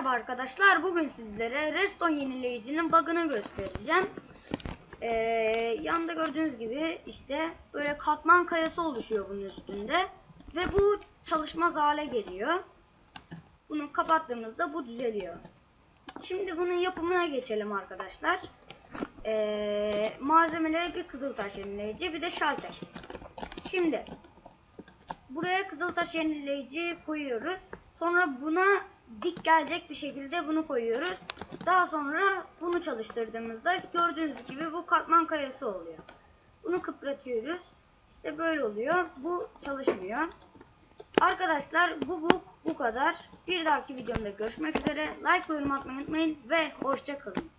arkadaşlar. Bugün sizlere Redstone yenileyicinin bug'ını göstereceğim. Ee, yanında gördüğünüz gibi işte böyle katman kayası oluşuyor bunun üstünde. Ve bu çalışmaz hale geliyor. Bunu kapattığımızda bu düzeliyor. Şimdi bunun yapımına geçelim arkadaşlar. Ee, malzemeleri bir kızıltaş yenileyici bir de şalter. Şimdi buraya kızıltaş yenileyici koyuyoruz. Sonra buna dik gelecek bir şekilde bunu koyuyoruz. Daha sonra bunu çalıştırdığımızda gördüğünüz gibi bu katman kayası oluyor. Bunu kıpratıyoruz. İşte böyle oluyor. Bu çalışmıyor. Arkadaşlar bu bu bu kadar. Bir dahaki videomda görüşmek üzere. Like ve yorum atmayı unutmayın ve hoşça kalın.